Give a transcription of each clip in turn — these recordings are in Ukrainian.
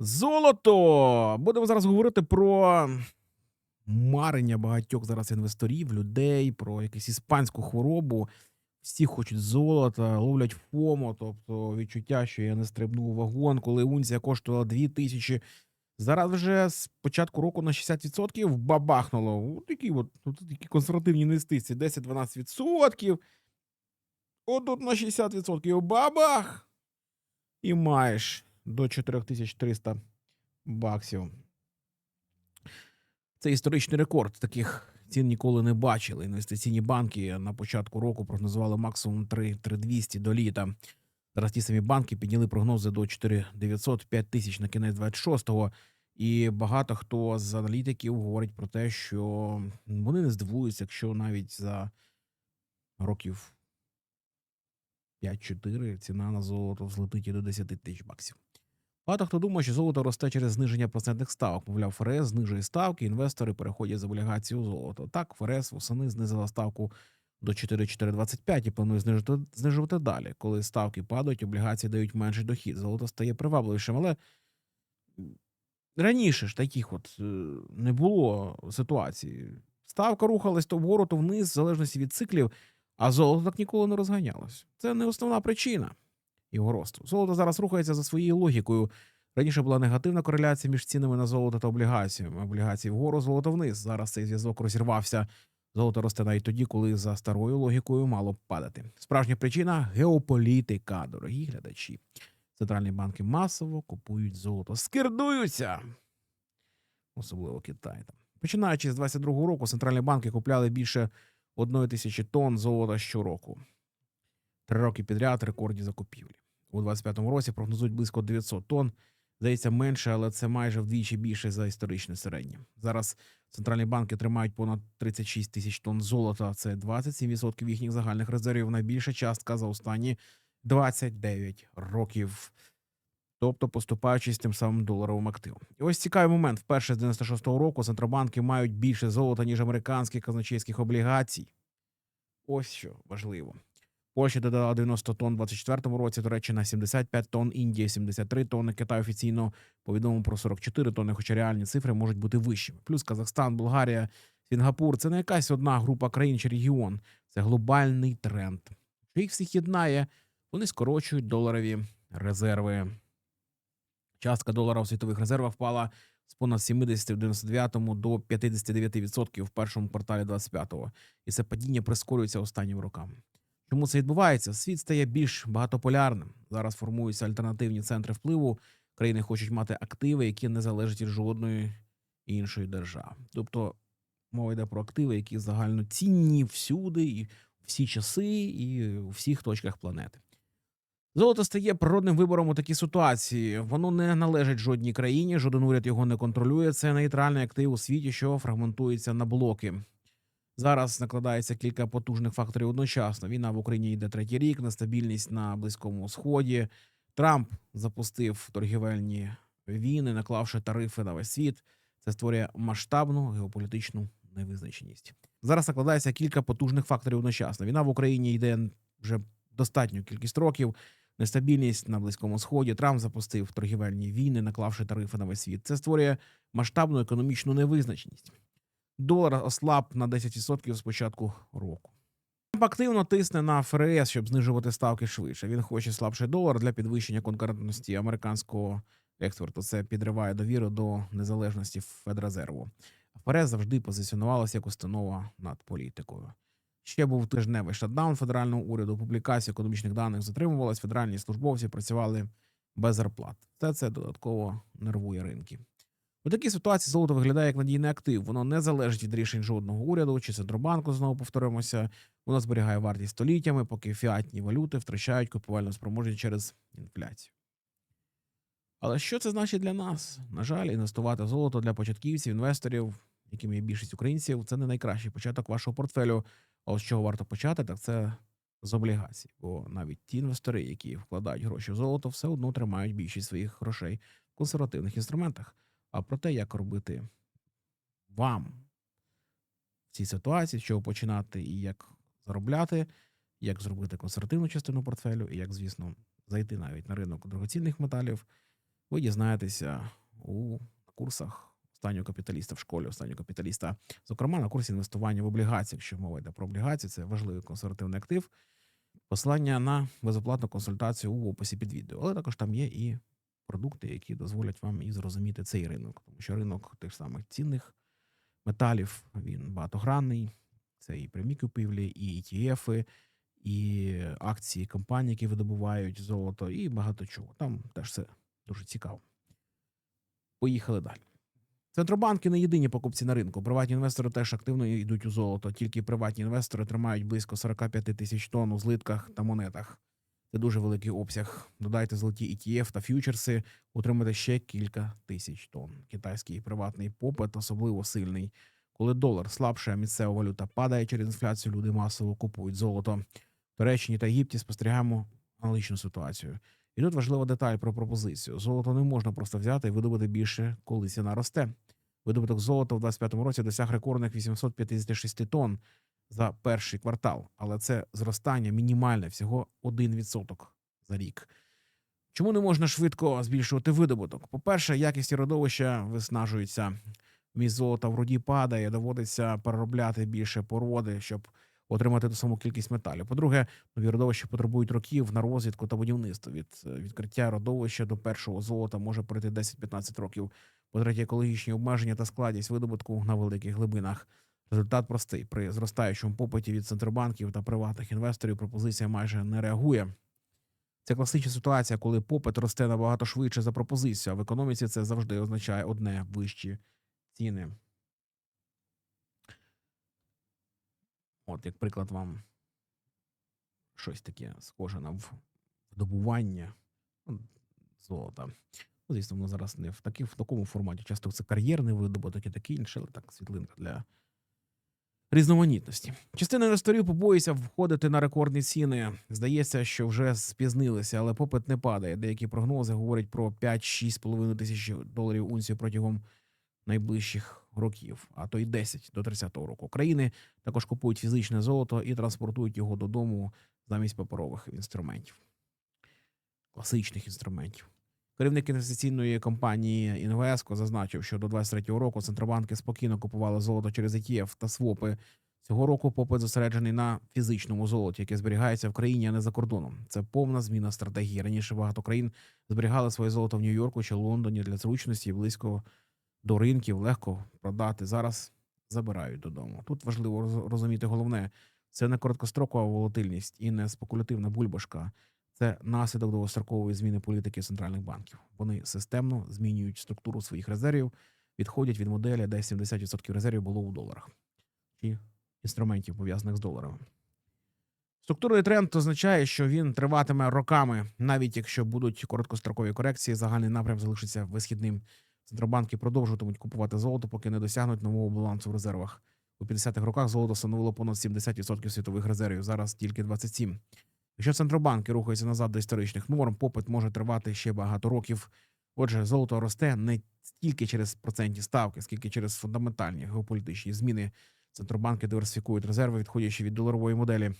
Золото! Будемо зараз говорити про марення багатьох зараз інвесторів, людей, про якусь іспанську хворобу. Всі хочуть золота, ловлять ФОМО, тобто відчуття, що я не стрибнув вагон, коли унція коштувала 2 тисячі. Зараз вже з початку року на 60% бабахнуло. От такі от, от такі консервативні інвестиції: 10-12%. Отут на 60% бабах! І маєш до 4300 баксів. Це історичний рекорд. Таких цін ніколи не бачили. Інвестиційні банки на початку року прогнозували максимум 3 3200 до літа. Зараз ті самі банки підняли прогнози до 4900 5000 на кінець 26-го. І багато хто з аналітиків говорить про те, що вони не здивуються, якщо навіть за років 5-4 ціна на золото взлетить і до 10 тисяч баксів. Багато хто думає, що золото росте через зниження процентних ставок. Мовляв, ФРС знижує ставки, інвестори переходять з облігацій у золото. Так, ФРС восени знизила ставку до 4,425 і планує знижувати, знижувати далі. Коли ставки падають, облігації дають менший дохід. Золото стає привабливішим, але раніше ж таких от е, не було ситуації. Ставка рухалась то вгору, то вниз, в залежності від циклів, а золото так ніколи не розганялось. Це не основна причина його росту. Золото зараз рухається за своєю логікою. Раніше була негативна кореляція між цінами на золото та облігаціями. Облігації вгору, золото вниз. Зараз цей зв'язок розірвався. Золото росте навіть тоді, коли за старою логікою мало б падати. Справжня причина геополітика, дорогі глядачі. Центральні банки масово купують золото, скирдуються, особливо Китай. Починаючи з 22-го року, центральні банки купляли більше одної тисячі тонн золота щороку. Три роки підряд рекордні закупівлі. У 25-му році прогнозують близько 900 тонн. Здається, менше, але це майже вдвічі більше за історичне середнє. Зараз центральні банки тримають понад 36 тисяч тонн золота. Це 27% їхніх загальних резервів. Найбільша частка за останні 29 років. Тобто поступаючись тим самим доларовим активом. І ось цікавий момент. Вперше з 96-го року центробанки мають більше золота, ніж американських казначейських облігацій. Ось що важливо. Польща додала 90 тонн у 24-му році, Туреччина 75 тонн, Індія 73 тонни, Китай офіційно повідомив про 44 тонни, хоча реальні цифри можуть бути вищими. Плюс Казахстан, Болгарія, Сінгапур це не якась одна група країн чи регіон, це глобальний тренд. Що їх всіх єднає, вони скорочують доларові резерви. Частка долара у світових резервах впала з понад 70 в 99-му до 59% в першому кварталі 25-го. І це падіння прискорюється останнім роками. Чому це відбувається? Світ стає більш багатополярним. Зараз формуються альтернативні центри впливу. Країни хочуть мати активи, які не залежать від жодної іншої держави. Тобто мова йде про активи, які загальноцінні всюди, і всі часи, і у всіх точках планети. Золото стає природним вибором у такій ситуації. Воно не належить жодній країні, жоден уряд його не контролює. Це нейтральний актив у світі, що фрагментується на блоки. Зараз накладається кілька потужних факторів одночасно. Війна в Україні йде третій рік, нестабільність на Близькому Сході. Трамп запустив торгівельні війни, наклавши тарифи на весь світ. Це створює масштабну геополітичну невизначеність. Зараз накладається кілька потужних факторів одночасно. Війна в Україні йде вже достатню кількість років. Нестабільність на Близькому Сході. Трамп запустив торгівельні війни, наклавши тарифи на весь світ. Це створює масштабну економічну невизначеність. Долар ослаб на 10% з початку року. Трамп активно тисне на ФРС, щоб знижувати ставки швидше. Він хоче слабший долар для підвищення конкурентності американського експорту. Це підриває довіру до незалежності Федрезерву. ФРС завжди позиціонувалася як установа над політикою. Ще був тижневий шатдаун федерального уряду. Публікація економічних даних затримувалась. Федеральні службовці працювали без зарплат. Все це додатково нервує ринки. У такій ситуації золото виглядає як надійний актив. Воно не залежить від рішень жодного уряду чи центробанку. Знову повторимося. Воно зберігає вартість століттями, поки фіатні валюти втрачають купувальну спроможність через інфляцію. Але що це значить для нас? На жаль, інвестувати в золото для початківців, інвесторів, якими є більшість українців, це не найкращий початок вашого портфелю. А от з чого варто почати, так це з облігацій. Бо навіть ті інвестори, які вкладають гроші в золото, все одно тримають більшість своїх грошей в консервативних інструментах. А про те, як робити вам в цій ситуації, з чого починати і як заробляти, як зробити консервативну частину портфелю, і як, звісно, зайти навіть на ринок дорогоцінних металів. ви дізнаєтеся у курсах останнього капіталіста в школі, останнього капіталіста, зокрема на курсі інвестування в облігації. Якщо мова йде про облігації, це важливий консервативний актив. Посилання на безоплатну консультацію у описі під відео, але також там є і продукти, які дозволять вам і зрозуміти цей ринок, тому що ринок тих самих цінних металів він багатогранний. Це і прямі купівлі, і ETF, і акції компаній, які видобувають золото, і багато чого. Там теж все дуже цікаво. Поїхали далі. Центробанки не єдині покупці на ринку. Приватні інвестори теж активно йдуть у золото. Тільки приватні інвестори тримають близько 45 тисяч тонн у злитках та монетах. Це дуже великий обсяг. Додайте золоті ETF та ф'ючерси, отримаєте ще кілька тисяч тонн. Китайський приватний попит особливо сильний. Коли долар слабше, а місцева валюта падає через інфляцію, люди масово купують золото. В Туреччині та Єгипті спостерігаємо аналогічну ситуацію. І тут важлива деталь про пропозицію: золото не можна просто взяти і видобути більше, коли ціна росте. Видобуток золота в 25-му році досяг рекордних 856 тонн за перший квартал, але це зростання мінімальне всього 1% за рік. Чому не можна швидко збільшувати видобуток? По-перше, якість родовища виснажується. Міст золота в руді падає, доводиться переробляти більше породи, щоб отримати ту саму кількість металів. По-друге, нові родовища потребують років на розвідку та будівництво. Від е, відкриття родовища до першого золота може пройти 10-15 років. По-третє, екологічні обмеження та складність видобутку на великих глибинах. Результат простий: при зростаючому попиті від центробанків та приватних інвесторів пропозиція майже не реагує. Це класична ситуація, коли попит росте набагато швидше за пропозицію. А в економіці це завжди означає одне вищі ціни. От, як приклад, вам щось таке схоже на вдобування ну, золота. Ну, звісно, воно зараз не в, такі, в такому форматі. Часто це кар'єрний видобуток і таке інше, але так, світлинка для різноманітності. Частина інвесторів побоїться входити на рекордні ціни. Здається, що вже спізнилися, але попит не падає. Деякі прогнози говорять про 5-6,5 тисяч доларів унцію протягом найближчих років, а то й 10 до 30-го року. Країни також купують фізичне золото і транспортують його додому замість паперових інструментів, класичних інструментів. Керівник інвестиційної компанії Інвеско зазначив, що до 23-го року центробанки спокійно купували золото через ETF та свопи. Цього року попит зосереджений на фізичному золоті, яке зберігається в країні, а не за кордоном. Це повна зміна стратегії. Раніше багато країн зберігали своє золото в Нью-Йорку чи Лондоні для зручності близько до ринків легко продати. Зараз забирають додому. Тут важливо розуміти головне: це не короткострокова волатильність і не спекулятивна бульбашка. Це наслідок довгострокової зміни політики центральних банків. Вони системно змінюють структуру своїх резервів, відходять від моделі, де 70% резервів було у доларах чи інструментів пов'язаних з доларами. Структурний тренд означає, що він триватиме роками, навіть якщо будуть короткострокові корекції, загальний напрям залишиться висхідним. Центробанки продовжуватимуть купувати золото, поки не досягнуть нового балансу в резервах. У 50-х роках золото становило понад 70% світових резервів, зараз тільки 27%. Якщо центробанки рухаються назад до історичних норм, попит може тривати ще багато років. Отже, золото росте не стільки через процентні ставки, скільки через фундаментальні геополітичні зміни. Центробанки диверсифікують резерви, відходячи від доларової моделі.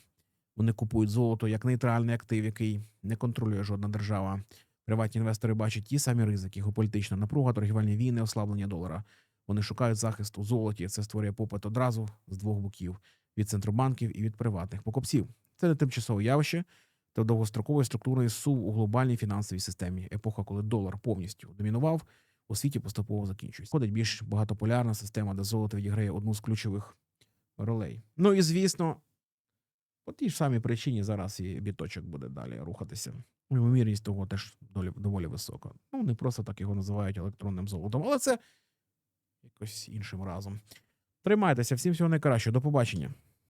Вони купують золото як нейтральний актив, який не контролює жодна держава. Приватні інвестори бачать ті самі ризики: геополітична напруга, торгівельні війни, ослаблення долара. Вони шукають захист у золоті. Це створює попит одразу з двох боків: від центробанків і від приватних покупців. Це не тимчасове явище та довгостроковий структурний сув у глобальній фінансовій системі. Епоха, коли долар повністю домінував, у світі поступово закінчується. Ходить більш багатополярна система, де золото відіграє одну з ключових ролей. Ну і звісно, по тій ж самій причині зараз і біточок буде далі рухатися. Ймовірність того теж доволі, доволі висока. Ну, не просто так його називають електронним золотом, але це якось іншим разом. Тримайтеся, всім всього найкращого. До побачення.